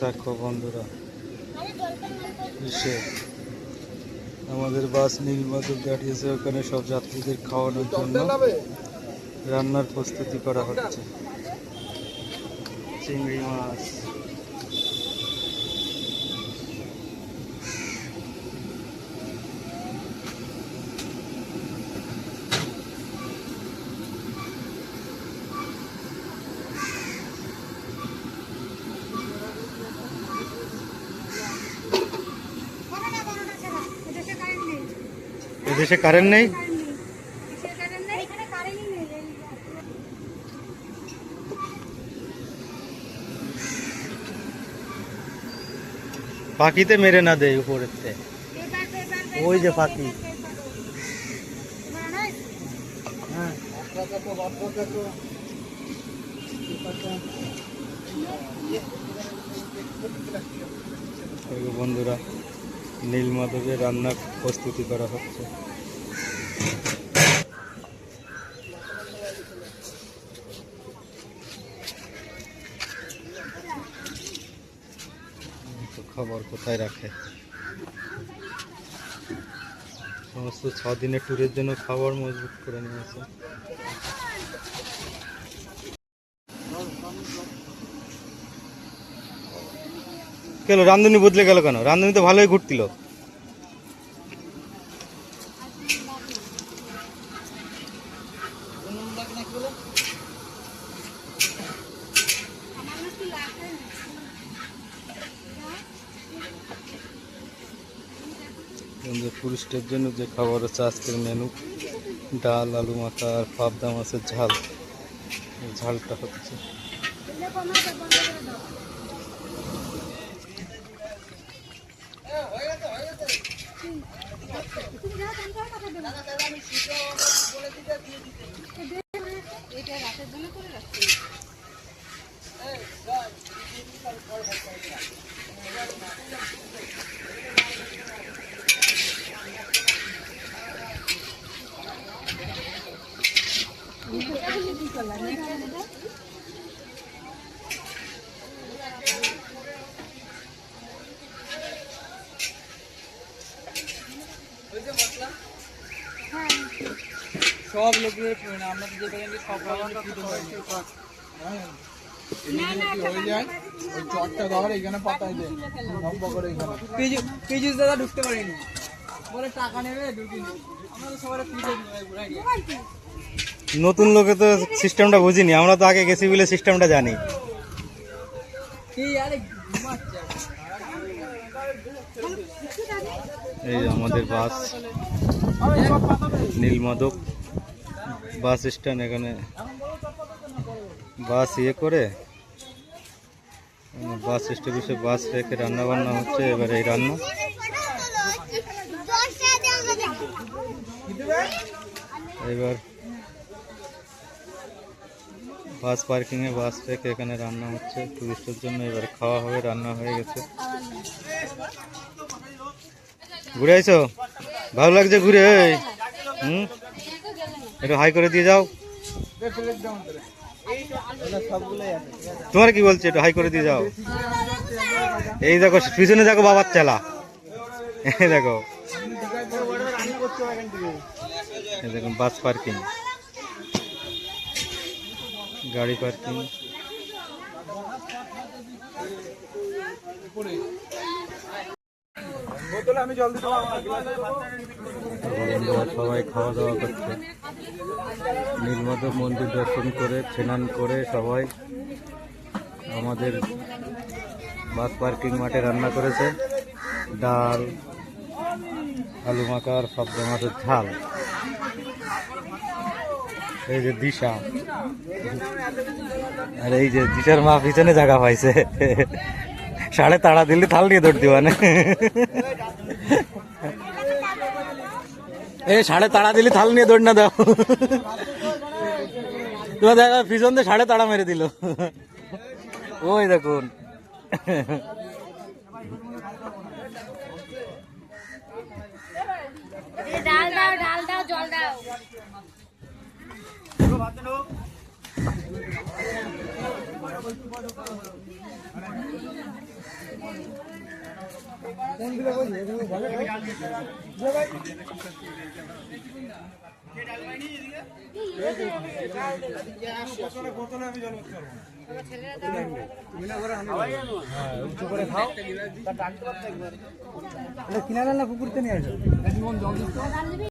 দেখো বন্ধুরা এসে আমাদের বাস নীলমাধব দাঁড়িয়েছে ওখানে সব যাত্রীদের খাওয়ানোর জন্য। রান্নার প্রস্তুতি করা হচ্ছে। চিংড়ি মাছ করোনা করোনা ছাড়া এদেশে কারেন্ট নেই এদেশে কারেন্ট নেই কারেন্ট নেই দেশে কারেন্ট নেই। পাখিতে মেরে না দেয় উপরের ওই যে পাখি। হ্যাঁ। বন্ধুরা নীলমাধবে রান্নার প্রস্তুতি করা হচ্ছে তো খাবার কোথায় রাখে? সমস্ত ছ দিনের ট্যুরের জন্য খাবার মজবুত করে নিয়েছে। কেন রান্ধুনি বদলে গেল কেন? রান্ধুনি তো ভালোই ঘুরছিল টুরিস্টের জন্য যে খাবার হচ্ছে আজকের মেনু ডাল, আলু মাথা আর পাবদা মাছের ঝাল। ঝালটা হচ্ছে। এটা রাতের জন্য করে রাখছি। সব লোকের আমরা যেটা জানি সব চটটা ধর এখানে পাতায় দে। লম্বা করে এখানে পিজুস দাদা ঢুকতে পারিনি। বলে টাকা নেবে আমরা নতুন লোকে তো সিস্টেমটা বুঝিনি আমরা তো আগে গেছি বলে সিস্টেমটা জানি। এই আমাদের বাস নীলমাধব বাস স্ট্যান্ড এখানে। বাস ইয়ে করে বাস স্টপেজে বাস রেখে রান্না বান্না হচ্ছে এবার এই রান্না। এবার বাস পার্কিংয়ে বাস থেকে এখানে রান্না হচ্ছে। টুরিস্টের জন্য এবার খাওয়া হবে, রান্না হয়ে গেছে। ঘুরে আইছো? ভালো লাগছে ঘুরে? হুম? একটু হাই করে দিয়ে যাও। তোমার কি বলছে? একটু হাই করে দিয়ে যাও। এই দেখো, পিছনে দেখো বাবার চালা। দেখো। দেখুন, বাস পার্কিং। গাড়ি পার্কিং। সবাই খাওয়া দাওয়া করছে। নীলমাধব মন্দির দর্শন করে, স্নান করে সবাই আমাদের বাস পার্কিং মাঠে রান্না করেছে। ডাল আলু মাখার পাবদা মাছের ঝাল। এই যে দিশা। আর এই যে দিশার মা পিছনে জায়গা পাইছে। সাড়ে তাড়া দিলে থাল নিয়ে দৌড় দিবানে এই সাড়ে তাড়া দিলি থাল নিয়ে দৌড় না দাও। তোমার দেখা পিছন দিয়ে সাড়ে তাড়া মেরে দিল। ওই দেখুন। ডাল দাও ডাল দাও জল দাও। কিনারে পুকুরতে নিয়ে আসো